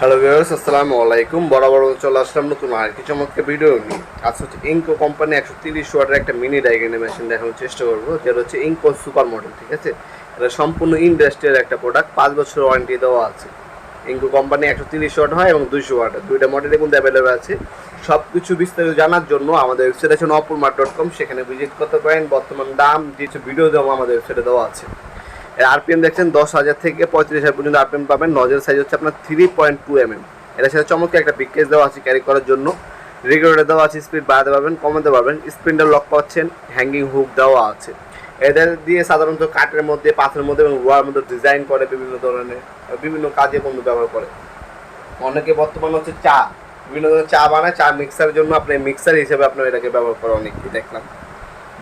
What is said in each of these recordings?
Hello viewers আসসালামু আলাইকুম। বরাবর চলে আসলাম নতুন আর কিছু চমৎকার ভিডিও নিয়ে। আজ হচ্ছে ইনকো কোম্পানি একশো তিরিশ ওয়াটের একটা মিনি ডাইগ্রাম মেশিন দেখানোর চেষ্টা করব, যেটা হচ্ছে ইনকো সুপার মডেল ঠিক আছে? এটা সম্পূর্ণ ইন্ডাস্ট্রিয়াল একটা প্রোডাক্ট পাঁচ বছর ওয়ারেন্টি দেওয়া আছে। ইনকো কোম্পানি একশো তিরিশ ওয়াট হয় এবং দুইশো ওয়াট। দুইটা মডেলে কিন্তু অ্যাভেলেবেল আছে। সব কিছু বিস্তারিত জানার জন্য আমাদের ওয়েবসাইট আছে নপুরমার ডট কম সেখানে ভিজিট করতে পারেন। বর্তমান দাম কিছু ভিডিও দেওয়া, আমাদের ওয়েবসাইটে দেওয়া আছে। আরপিএম দেখছেন দশ হাজার থেকে পঁয়ত্রিশ হাজার পর্যন্ত আরপিএম পাবেন। নজেল সাইজ হচ্ছে আপনার three point two M M এটার সাথে চমৎকার একটা বিকেজ দেওয়া আছে ক্যারি করার জন্য। রেগুলেটর দেওয়া আছে স্পিড বাড়াতে পারবেন, কমাতে পারবেন। স্পিন্ডার লক পাচ্ছেন হ্যাঙ্গিং হুক দেওয়া আছে। এদের দিয়ে সাধারণত কাঠের মধ্যে, পাথরের মধ্যে এবং রোয়ার মধ্যে ডিজাইন করে বিভিন্ন ধরনের, বিভিন্ন কাজে বন্ধু ব্যবহার করে। অনেকে বর্তমানে হচ্ছে চা, বিভিন্ন ধরনের চা বানায়। চা মিক্সারের জন্য আপনি মিক্সার হিসেবে আপনার এটাকে ব্যবহার করে অনেকেই দেখলাম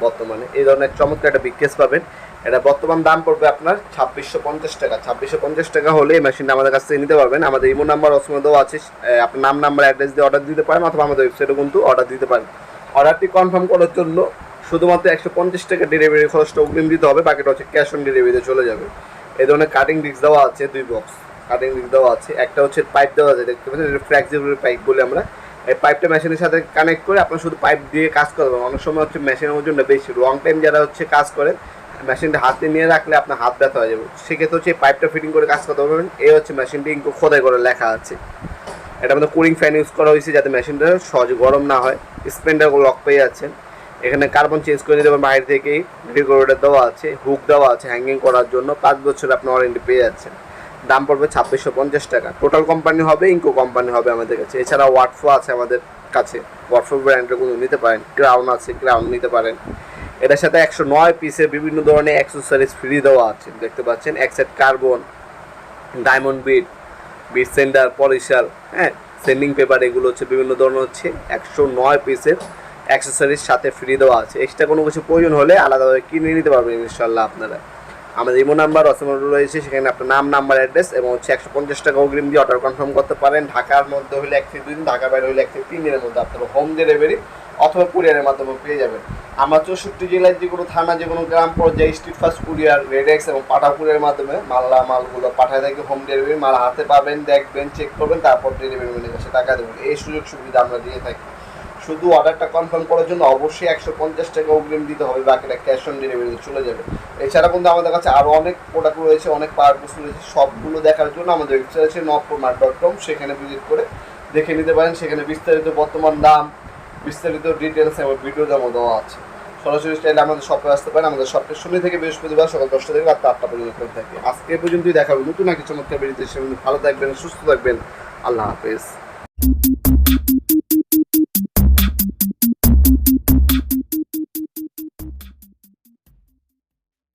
বর্তমানে। এই ধরনের চমৎকার একটা বিকেস পাবেন। এটা বর্তমান দাম পড়বে আপনার ছাব্বিশশো পঞ্চাশ টাকা। ছাব্বিশশো পঞ্চাশ টাকা হলে এই মেশিনটা আমাদের কাছ থেকে নিতে পারবেন। আমাদের ইমো নাম্বার দেওয়া আছে। আপনার নাম নাম্বার অ্যাড্রেস দিয়ে অর্ডার দিতে পারেন অথবা আমাদের ওয়েবসাইটে কিন্তু অর্ডার দিতে পারেন। অর্ডারটি কনফার্ম করার জন্য শুধুমাত্র একশো পঞ্চাশ টাকা ডেলিভারি খরচটা অগ্রিম দিতে হবে, বাকিটা হচ্ছে ক্যাশ অন ডেলিভারিতে চলে যাবে। এই ধরনের কাটিং ডিস্ক দেওয়া আছে, দুই বক্স কাটিং ডিস্ক দেওয়া আছে। একটা হচ্ছে পাইপ দেওয়া আছে, দেখতে পাচ্ছেন ফ্লেক্সিবল পাইপ বলে আমরা। এই পাইপটা মেশিনের সাথে কানেক্ট করে আপনার শুধু পাইপ দিয়ে কাজ করবেন অনেক সময় হচ্ছে মেশিনের ওজনটা বেশি। লং টাইম যারা হচ্ছে কাজ করেন মেশিনটা হাতে নিয়ে রাখলে আপনার হাত ব্যথা হয়ে যাবে। সেক্ষেত্রে হচ্ছে পাইপটা ফিটিং করে কাজ করতে পারবেন এই হচ্ছে মেশিনটি ইনকো খোদাই করে লেখা আছে। এটা আমাদের কুলিং ফ্যান ইউজ করা হয়েছে যাতে মেশিনটা সহজে গরম না হয়। স্পেন্ডার লক পেয়ে যাচ্ছেন। এখানে কার্বন চেঞ্জ করে নিতে পারবেন বাইরে থেকেই রেগুলেটর দেওয়া আছে হুক দেওয়া আছে হ্যাঙ্গিং করার জন্য। পাঁচ বছর আপনি ওয়ারেন্টি পেয়ে যাচ্ছেন। দাম পড়বে ছাব্বিশশো পঞ্চাশ টাকা। টোটাল কোম্পানি হবে ইনকো কোম্পানি হবে আমাদের কাছে। এছাড়া ওয়াটফো আছে আমাদের কাছে। ওয়াটফো ব্র্যান্ডের কোনো নিতে পারেন। ক্রাউন আছে ক্রাউন নিতে পারেন। এটার সাথে একশো নয় পিসের বিভিন্ন ধরনের অ্যাক্সেসরিজ ফ্রি দেওয়া আছে। দেখতে পাচ্ছেন, এক set carbon diamond bit bit sander polisher হ্যাঁ সেন্ডিং পেপার এগুলো হচ্ছে বিভিন্ন ধরনের হচ্ছে একশো নয় পিসের অ্যাক্সেসরিজ সাথে ফ্রি দেওয়া আছে। এক্সট্রা কোনো কিছু প্রয়োজন হলে আলাদাভাবে কিনে নিতে পারবেন ইনশাল্লাহ আপনারা। আমাদের ইমো নাম্বার অসমের রয়েছে, সেখানে আপনার নাম নাম্বার অ্যাড্রেস এবং হচ্ছে একশো পঞ্চাশ টাকা অগ্রিম দিয়ে অর্ডার কনফার্ম করতে পারেন। ঢাকার মধ্যে হলে এক থেকে দুই দিন, ঢাকার বাইরে হলে এক থেকে তিন দিনের মধ্যে আপনারা হোম ডেলিভারি অথবা কুরিয়ারের মাধ্যমে পেয়ে যাবেন। আমরা চৌষট্টি জেলার যে কোনো থানা, যে কোনো গ্রাম পর্যায়ে স্ট্রিট ফাস্ট কুরিয়ার রেডেক্স এবং পাঠা কুরিয়ারের মাধ্যমে মাল্লা মালগুলো পাঠায় থাকে হোম ডেলিভারি মাল হাতে পাবেন, দেখবেন চেক করবেন, তারপর ডেলিভারি ম্যানের কাছে টাকা দেবেন। এই সুযোগ সুবিধা আমরা দিয়ে থাকি। শুধু অর্ডারটা কনফার্ম করার জন্য অবশ্যই একশো পঞ্চাশ টাকা অগ্রিম দিতে হবে, বাকিটা ক্যাশ অন ডেলিভারিতে চলে যাবে। এছাড়া কিন্তু আমাদের কাছে আরও অনেক প্রোডাক্ট রয়েছে, অনেক পাওয়ারফুল রয়েছে, সবগুলো দেখার জন্য আমাদের ওয়েবসাইট আছে নপুরমার ডট কম সেখানে ভিজিট করে দেখে নিতে পারেন। সেখানে বিস্তারিত বর্তমান দাম বিস্তারিত ডিটেলস এবং ভিডিও যেমন দেওয়া আছে। সরাসরি স্টাইলে আমাদের শপে আসতে পারেন। আমাদের শপের শনি থেকে বৃহস্পতিবার সকাল দশটা থেকে রাত আটটা পর্যন্ত থাকে। আজকে পর্যন্তই দেখাবো নতুন একটা চমৎকার বেরিয়েছে সেগুলো ভালো থাকবেন, সুস্থ থাকবেন। আল্লাহ হাফেজ।